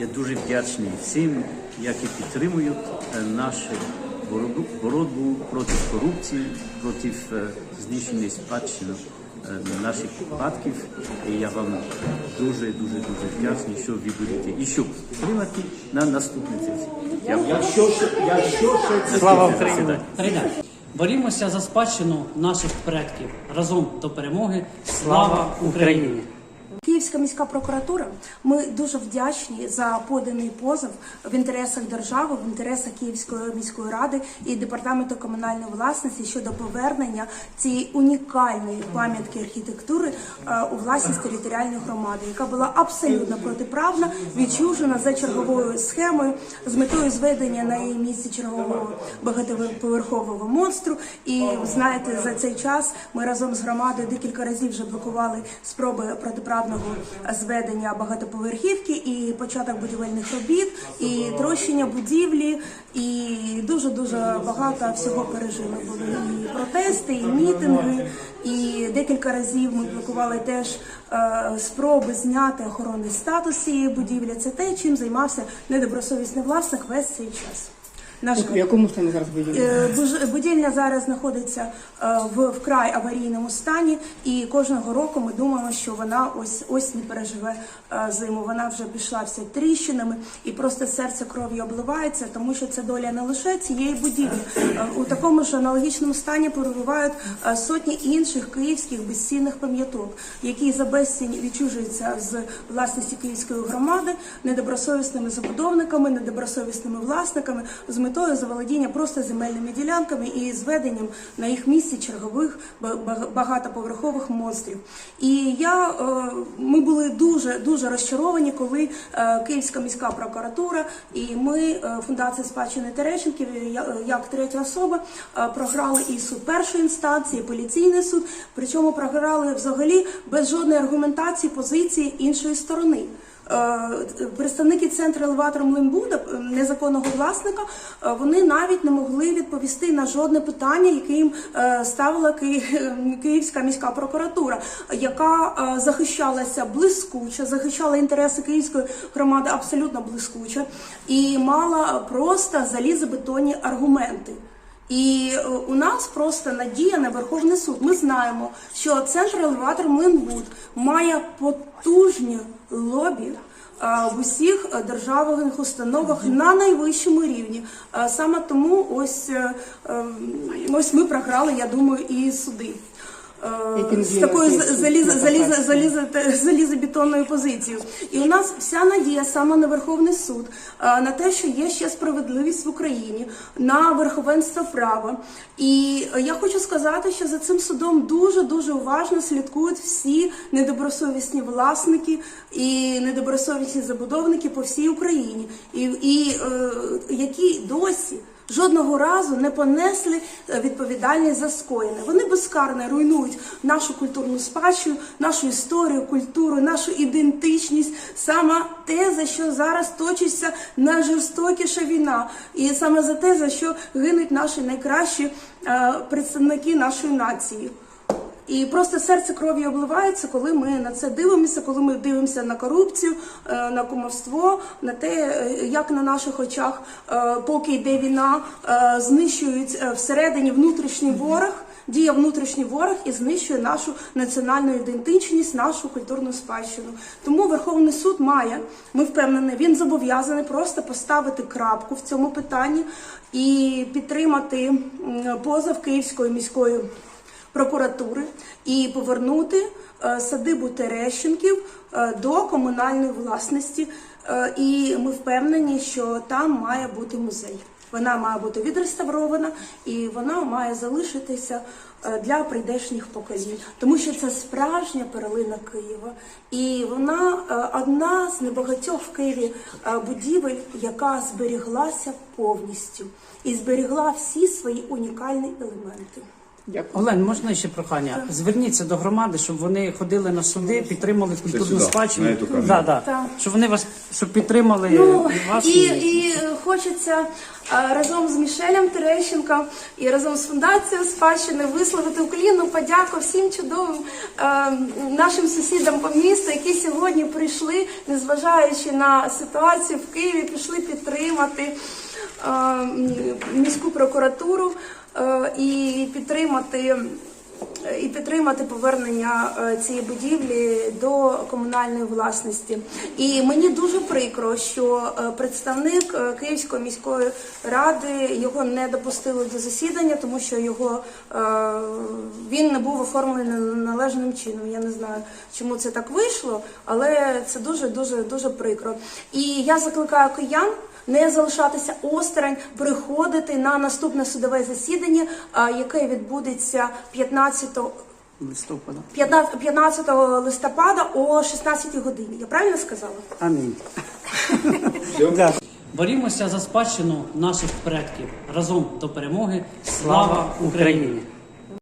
Я дуже вдячний всім, які підтримують е, нашу боротьбу, боротьбу проти корупції, проти е, знищення спадщини е, наших предків. І я вам дуже, дуже, дуже вдячний, що ви будете і що підтримати на наступній сесії. Якщо ще, Слава Україні! Борімося за спадщину наших предків разом до перемоги. Слава Україні! Київська міська прокуратура. Ми дуже вдячні за поданий позов в інтересах держави, в інтересах Київської міської ради і департаменту комунальної власності щодо повернення цієї унікальної пам'ятки архітектури е, у власність територіальної громади, яка була абсолютно протиправна, відчужена за черговою схемою з метою зведення на її місці чергового багатоповерхового монстру. І знаєте, за цей час ми разом з громадою декілька разів вже блокували спроби протиправного зведення багатоповерхівки і початок будівельних робіт, і трощення будівлі, і дуже дуже багато всього пережили. Були і протести, і мітинги, і декілька разів ми блокували теж е, спроби зняти охоронний статус цієї будівлі. Це те, чим займався недобросовісний власник весь цей час. На жаль. В якому стані зараз будівля? Е, Будівля зараз знаходиться е, в вкрай аварійному стані, і кожного року ми думаємо, що вона ось ось не переживе е, зиму. Вона вже пішла вся тріщинами, і просто серце кров'ю обливається, тому що це доля не лише цієї будівлі. Е, У такому ж аналогічному стані перебувають е, сотні інших київських безцінних пам'яток, які за безцінь відчужуються з власності київської громади недобросовісними забудовниками, недобросовісними власниками з метою заволодіння просто земельними ділянками і зведенням на їх місці чергових ба- ба- багатоповерхових монстрів. І я е, ми були дуже дуже розчаровані, коли е, Київська міська прокуратура і ми, е, фундація спадщини Терещенків, як третя особа, програли і суд першої інстанції, і поліційний суд. Причому програли взагалі без жодної аргументації позиції іншої сторони. Е, Представники центру елеватор Млинбуда, е, незаконного власника, е, вони навіть не могли відповісти на жодне питання, яке їм ставила Ки- Київська міська прокуратура, яка захищалася блискуче, захищала інтереси київської громади абсолютно блискуче і мала просто залізобетонні аргументи. І е, у нас просто надія на Верховний суд. Ми знаємо, що центр елеватор Млинбуд має потужні лобі. е, В усіх державних установах на найвищому рівні. Е, Саме тому ось, е, е, ось ми програли, я думаю, і суди. Е, З такою залізобетонною позицією. І у нас вся надія саме на Верховний суд, е, на те, що є ще справедливість в Україні, на верховенство права. І е, я хочу сказати, що за цим судом дуже дуже уважно слідкують всі недобросовісні власники і недобросовісні забудовники по всій Україні, і, і які досі. Жодного разу не понесли е, відповідальність за скоєне. Вони безкарно руйнують нашу культурну спадщину, нашу історію, культуру, нашу ідентичність, саме те, за що зараз точиться найжорстокіша війна, і саме за те, за що гинуть наші найкращі е, представники нашої нації. І просто серце кров'ю обливається, коли ми на це дивимося, коли ми дивимося на корупцію, е, на кумовство, на те, е, як на наших очах, е, поки йде війна, знищують всередині внутрішній ворог. Діє внутрішній ворог і знищує нашу національну ідентичність, нашу культурну спадщину. Тому Верховний суд має, ми впевнені, він зобов'язаний просто поставити крапку в цьому питанні і підтримати позов Київської міської прокуратури і повернути е, садибу Терещенків е, до комунальної власності. Е, І ми впевнені, що там має бути музей. Вона має бути відреставрована і вона має залишитися для прийдешніх поколінь, тому що це справжня перлина Києва, і вона одна з небагатьох в Києві будівель, яка зберіглася повністю і зберігла всі свої унікальні елементи. Олен, можна ще прохання? Зверніться до громади, щоб вони ходили на суди, підтримали культурну сюди, спадщину. камеру. Да, да. Щоб вони вас щоб підтримали Ну, вас. і, і хочеться разом з Мішелем Терещенком і разом з фундацією спадщини висловити уклінну подяку всім чудовим е, нашим сусідам по місту, які сьогодні прийшли, незважаючи на ситуацію в Києві, пішли підтримати е, м, міську прокуратуру і підтримати. І підтримати повернення е, цієї будівлі до комунальної власності. І мені дуже прикро, що е, представник е, Київської міської ради його не допустили до засідання, тому що його е, він не був оформлений належним чином. Я не знаю, чому це так вийшло, але це дуже дуже дуже прикро. І я закликаю киян не залишатися осторонь, приходити на наступне судове засідання, яке відбудеться 15 листопада. 15 15 листопада о 16 годині. Я правильно сказала? Амінь. Борімося за спадщину наших предків разом до перемоги. Слава Україні!